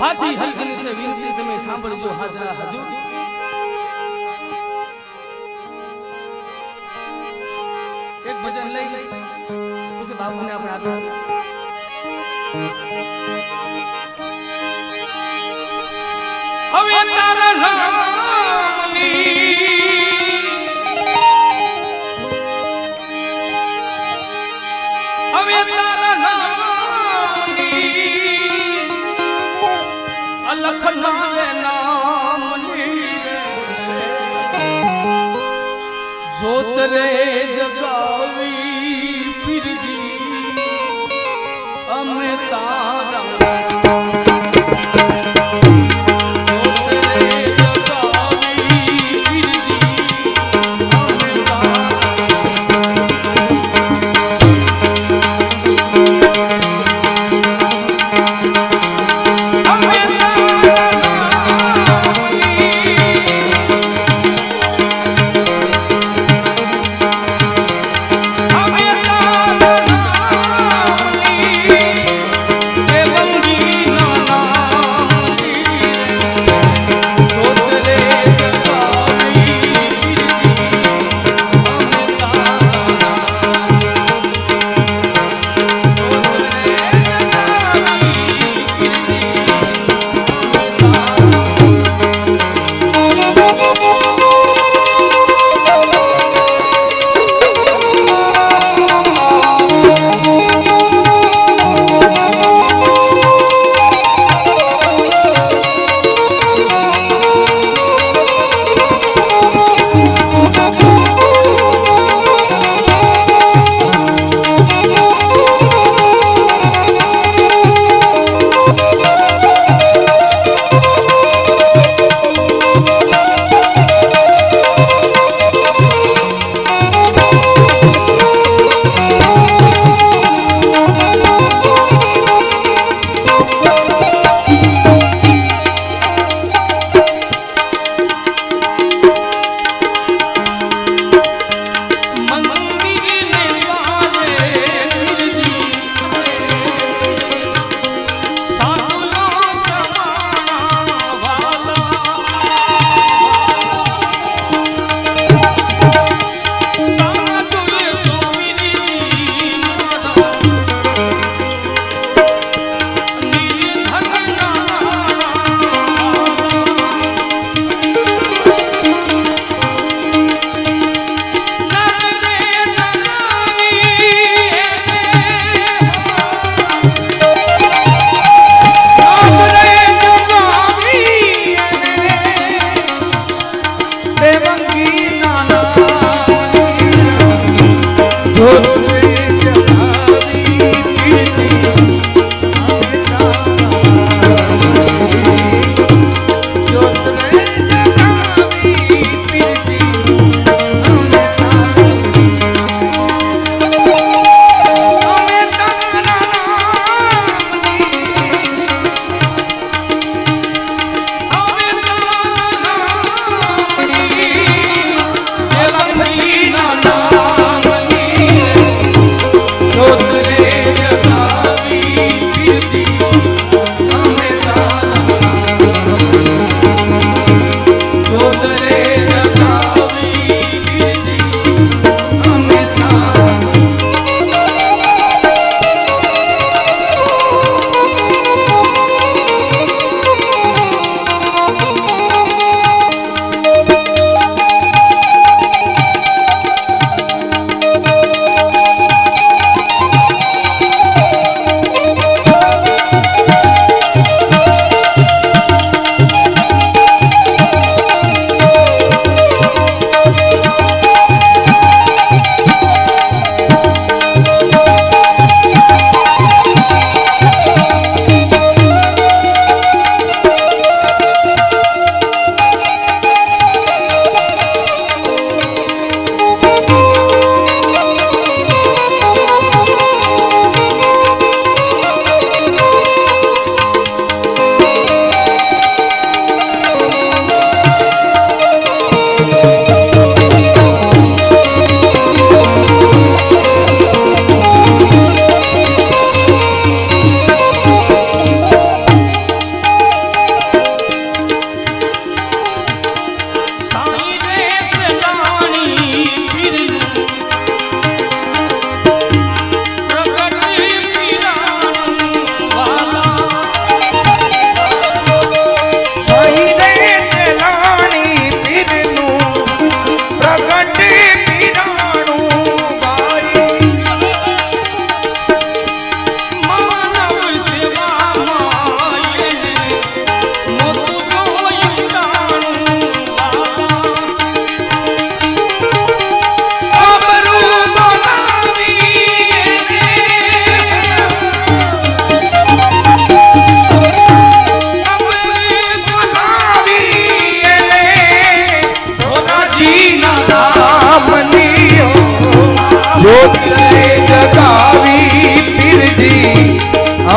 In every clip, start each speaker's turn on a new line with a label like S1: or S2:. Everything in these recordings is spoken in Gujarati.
S1: આથી હલખલી છે વિનંતી તમે સાંભળજો હાજરા હજુ. એક ભજન લઈ લઈ પછી બાપુને આપણે આપ્યા હવે તારા નામની હવે તારા અલખ નામે નામની જોત રે જગાવી પીરજી અમે તારા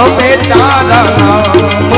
S1: અમે તારા